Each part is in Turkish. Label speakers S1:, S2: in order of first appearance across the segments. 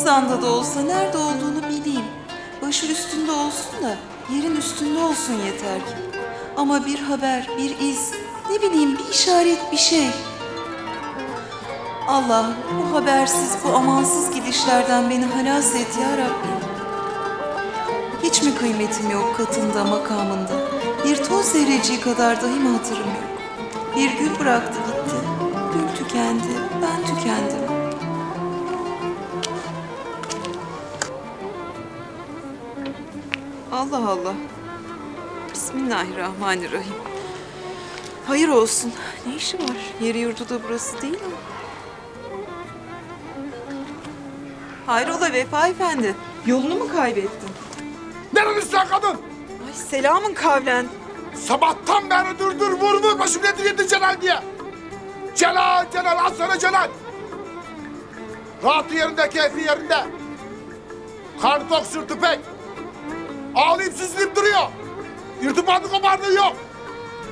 S1: Temiz anda da olsa nerede olduğunu bileyim. Başı üstünde olsun da yerin üstünde olsun yeter ki. Ama bir haber, bir iz, ne bileyim bir işaret, bir şey. Allah bu habersiz, bu amansız gidişlerden beni halas et ya Rabbi. Hiç mi kıymetim yok katında, makamında? Bir toz zerreciği kadar dahi mi hatırım yok? Bir gül bıraktı gitti. Gül tükendi, ben tükendim. Allah Allah. Bismillahirrahmanirrahim. Hayır olsun. Ne işi var? Yeri yurdu da burası değil mi? Hayrola Vefa Efendi? Yolunu mu kaybettin?
S2: Nerelisin sen kadın?
S1: Ay selamın kavlen.
S2: Sabahtan beri dur dur vur vur başım nedir yedi Celal diye. Celal Celal az sonra Celal. Rahatı yerinde keyfi yerinde. Karnı tok sırtı pek. Ağlayıp süzülüp duruyor. İrtibatı kopardığı yok.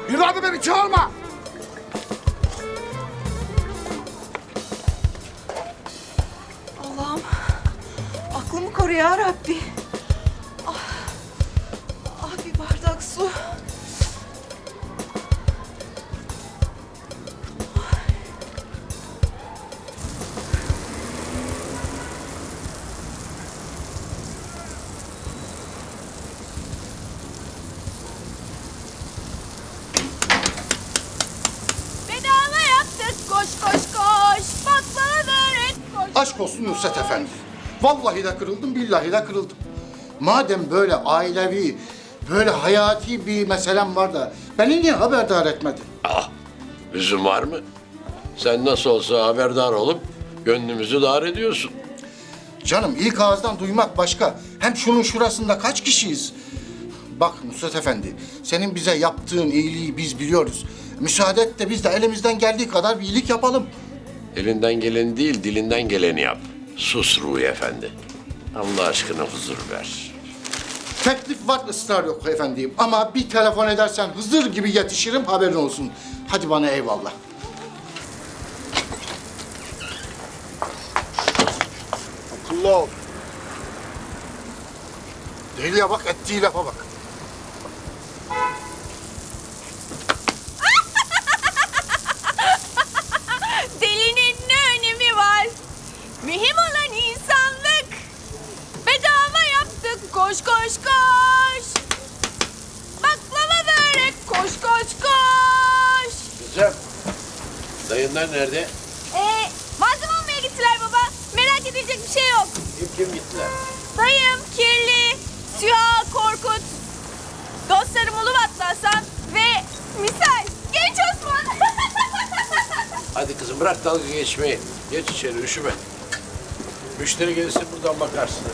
S2: Bir da beni çağırma.
S1: Allah'ım aklımı koru ya Rabbi. Ah, ah bir bardak su.
S3: Aşk olsun Nusret Efendi. Vallahi de kırıldım, billahi de kırıldım. Madem böyle ailevi, böyle hayati bir meselem var da beni niye haberdar etmedin?
S4: Ah, üzüm var mı? Sen nasıl olsa haberdar olup gönlümüzü dar ediyorsun.
S3: Canım ilk ağızdan duymak başka. Hem şunun şurasında kaç kişiyiz? Bak Nusret Efendi, senin bize yaptığın iyiliği biz biliyoruz. Müsaade et de biz de elimizden geldiği kadar bir iyilik yapalım.
S4: Elinden geleni değil, dilinden geleni yap. Sus Ruhi Efendi. Allah aşkına huzur ver.
S3: Teklif var, ısrar yok efendim. Ama bir telefon edersen Hızır gibi yetişirim, haberin olsun. Hadi bana eyvallah. Akıllı ol. Deliye bak, ettiği lafa bak.
S5: Koş koş koş. Baklava börek koş koş koş.
S4: Güzel. Dayınlar nerede?
S5: Ee, malzeme almaya gittiler baba. Merak edilecek bir şey yok.
S4: Kim kim gittiler?
S5: Dayım, Kirli, Süha, Korkut, dostlarım Ulubatlı Hasan ve Misal. Genç Osman.
S4: Hadi kızım bırak dalga geçmeyi. Geç içeri üşüme. Müşteri gelirse buradan bakarsın.